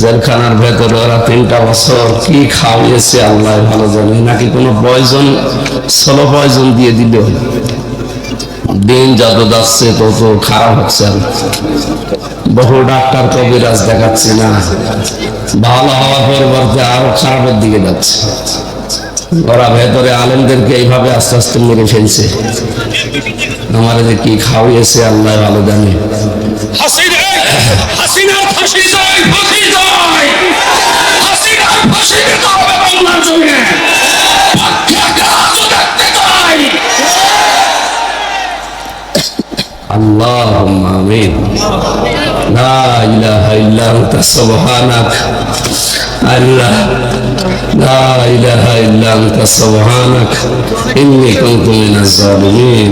জেলখানার ভেতরে ওরা তিনটা বছর কি খাওয়িয়েছে আল্লাহ ভালো জানে। নাকি কোনো পয়জন ষোলো পয়জন দিয়ে দিল দিন যত যাচ্ছে তত খারাপ হচ্ছে বহু ডাক্তার কবিরাজ দেখাচ্ছি না। ভালো হওয়ার পরিবর্তে আরও খারাপের দিকে যাচ্ছে। ওরা ভেতরে আলেমদেরকে এইভাবে আস্তে আস্তে মেরে ফেলছে। আমার যে কি খাওয়িয়েছে আল্লাহ ভালো জানে। হাসিনা হাসিনা ফাঁসি চাই ফাঁসি চাই হাসিনা ফাঁসি দিতে হবে বাংলার জমিনে প্রত্যাঘাত দেখতে চাই اللهم امين لا اله الا انت سبحانك الله لا اله الا انت سبحانك اني كنت من الظالمين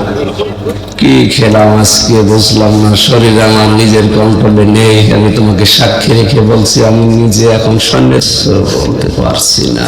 কি খেলাম আজকে বুঝলাম না, শরীর আমার নিজের কন্ট্রোলে নেই, আমি তোমাকে সাক্ষী রেখে বলছি, আমি নিজে এখন সন্ন্যাস বলতে পারছি না।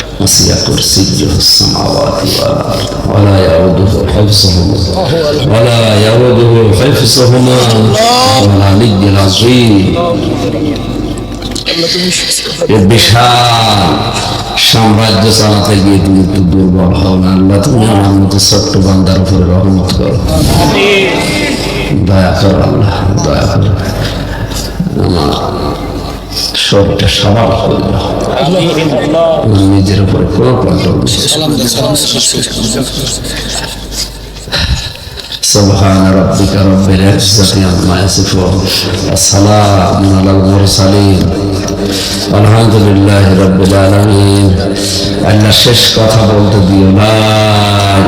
وسع كرسيه السماوات والأرض ولا يؤوده حفظهما ولا يؤوده حفظهما والعلي العظيم এ বিশাল সাম্রাজ্য চালাতে গিয়ে তুমি একটু দুর্বল হও না আল্লাহ তুমি আমার মতো ছোট্ট বান্দার উপরে রহমত করো দয়া করো আল্লাহ দয়া করো আমার শরীরটা স্বাভাবিক করে দাও আমার নিজের উপরে কোনো কন্ট্রোল নেই سبحان ربك رب العزة عما يصفون والسلام على المرسلين والحمد لله رب العالمين আল্লাহ শেষ কথা বলতে দিও লা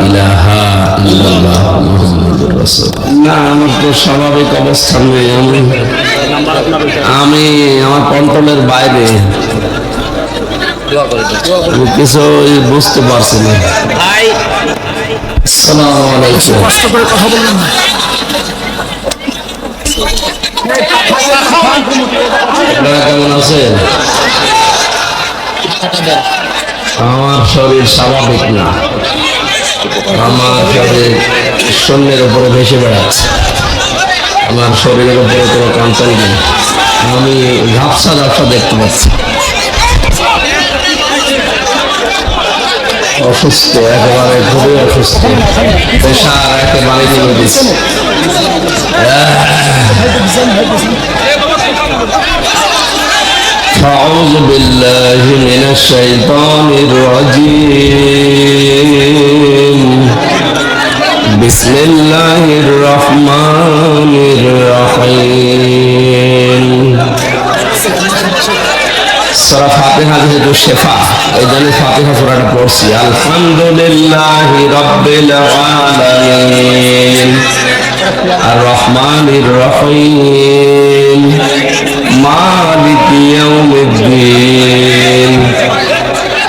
ইলাহা ইল্লাল্লাহ মুহাম্মাদুর রাসূল না আমার তো স্বাভাবিক অবস্থান নেই আমি আমি আমার কন্ট্রোলের বাইরে। কিছু বুঝতে পারছি না। ভাই। কষ্ট করে কথা বলুন না। আপনারা কেমন আছেন? আমার শরীর স্বাভাবিক না। আমার শরীর শূন্যের উপরে ভেসে বেড়াচ্ছে। আমার শরীরের উপরে কোনো কন্ট্রোল নেই আমি ঝাপসা ঝাপসা দেখতে পাচ্ছি অসুস্থ একেবারে খুবই অসুস্থ পেশার একেবারে নেমে দিচ্ছে أعوذ بالله من الشيطان الرجيم بسم الله الرحمن الرحيم সরা ফাতিহা যেহেতু শেফা এই জন্য ফাতিহা সুরাটা পড়ছি আলহামদুলিল্লাহ রব্বিল আলামিন আর রহমানির রহিম মালিক ইয়াউমিদ্দিন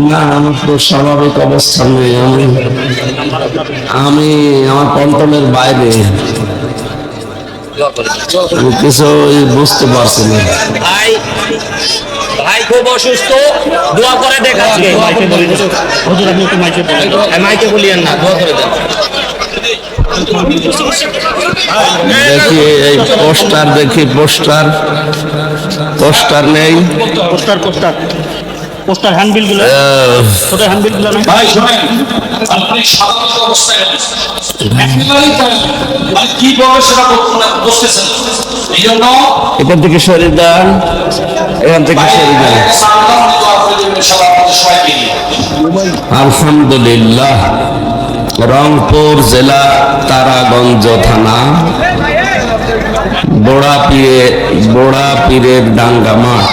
না আমার তো স্বাভাবিক অবস্থান নেই আমি আমি আমার কন্ট্রোলের বাইরে। কিছু বুঝতে পারছি না। ভাই ভাই খুব অসুস্থ দোয়া করে দেখ আজকে মাইকে বলিয়েন না দোয়া করে দেন দেখি এই পোস্টার দেখি পোস্টার। পোস্টার নেই। Poster poster. পোস্টার হ্যান্ডবিলগুলো ছোট হ্যান্ডবিলগুলো না ভাই শোনেন আপনি সাধারণ অবস্থায় আছেন। একেবারেই। মানে কি বলবে সেটা বুঝতেছেন এই জন্য এখান থেকে সরে দেন এখান থেকে সরে আপনাদের আলহামদুলিল্লাহ রংপুর জেলা তারাগঞ্জ থানা বোড়া পীরে বোড়া পীরের ডাঙ্গা মাঠ।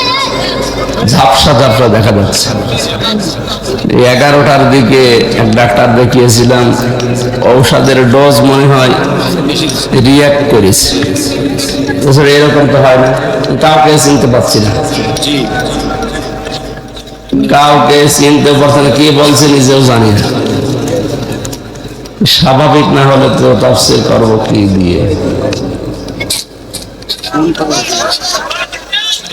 ঝাপসা ঝাপসা দেখা যাচ্ছে। এগারোটার দিকে এক ডাক্তার দেখিয়েছিলাম, ঔষধের ডোজ মনে হয় রিয়াক্ট করেছে। এরকম তো হয় না, কাউকে চিনতে পারছি না। কাউকে চিনতে পারছে না, কি বলছে নিজেও জানি না। স্বাভাবিক না হলে তো তফসিল করব কি দিয়ে?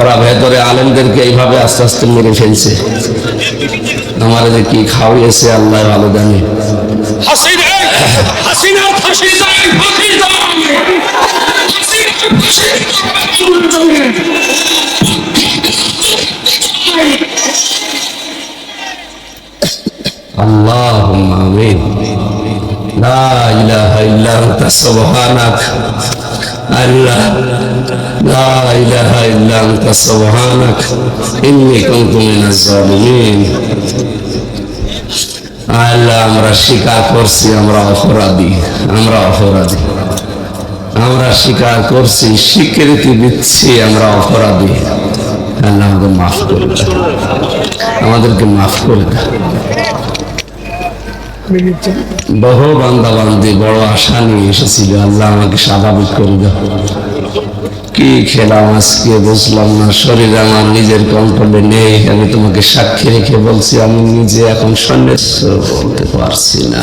ওরা ভেতরে আলেমদেরকে এইভাবে আস্তে আস্তে মেরে ফেলছে। আমার যে কি খাওয়িয়েছে আল্লাহ ভালো জানে। হাসিনার ফাঁসি চাই ফাঁসি চাই হাসিনার ফাঁসি اللهم آمين لا إله إلا أنت سبحانك الله لا إله إلا أنت سبحانك إني كنت من الظالمين আল্লাহ আমরা স্বীকার করছি আমরা অপরাধী আমরা অপরাধী আমরা স্বীকার করছি স্বীকৃতি দিচ্ছি আমরা অপরাধী আল্লাহ আমাদের মাফ করে দাও আমাদেরকে মাফ করে দাও বহু বান্দা বান্দি বড় আশা নিয়ে এসেছিল আল্লাহ আমাকে স্বাভাবিক করে দাও। কি খেলাম আজকে বুঝলাম না, শরীর আমার নিজের কন্ট্রোলে নেই, আমি তোমাকে সাক্ষী রেখে বলছি, আমি নিজে এখন সন্ন্যাস বলতে পারছি না।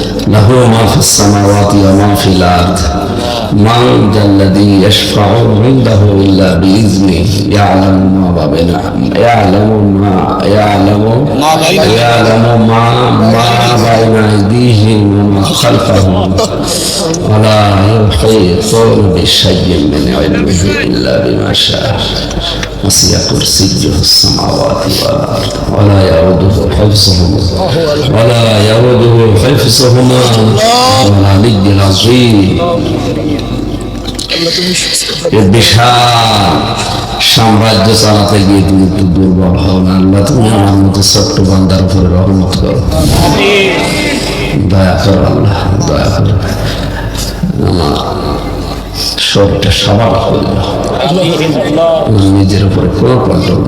له ما في السماوات وما في الأرض. من ذا الذي يشفع عنده إلا بإذنه. يعلم ما بين يعلم ما يعلم يعلم ما ما بين أيديهم وما خلفهم. ولا يحيطون بشيء من علمه إلا بما شاء. وسع كرسيه السماوات والأرض. ولا يعوده حفظهما ولا يعوده حفظهما. والعلي العظيم বিশাল সাম্রাজ্য চালাতে গিয়ে তুমি একটু দুর্বল হও না আল্লাহ তুমি আমার মতো ছোট্ট বান্দার উপরে রহমত করো। দয়া করো আল্লাহ দয়া করো। আমার শরীরটা সবার করে দাও। নিজের উপরে কোনো কন্ট্রোল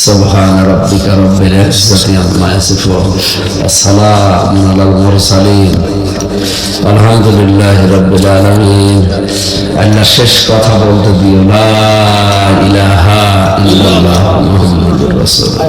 سبحان ربك رب العزة عما يصفون السلام على المرسلين الحمد لله رب العالمين আল্লাহ শেষ কথা বলতে দিও লা ইলাহা ইল্লাল্লাহ মুহাম্মাদুর রাসূলুল্লাহ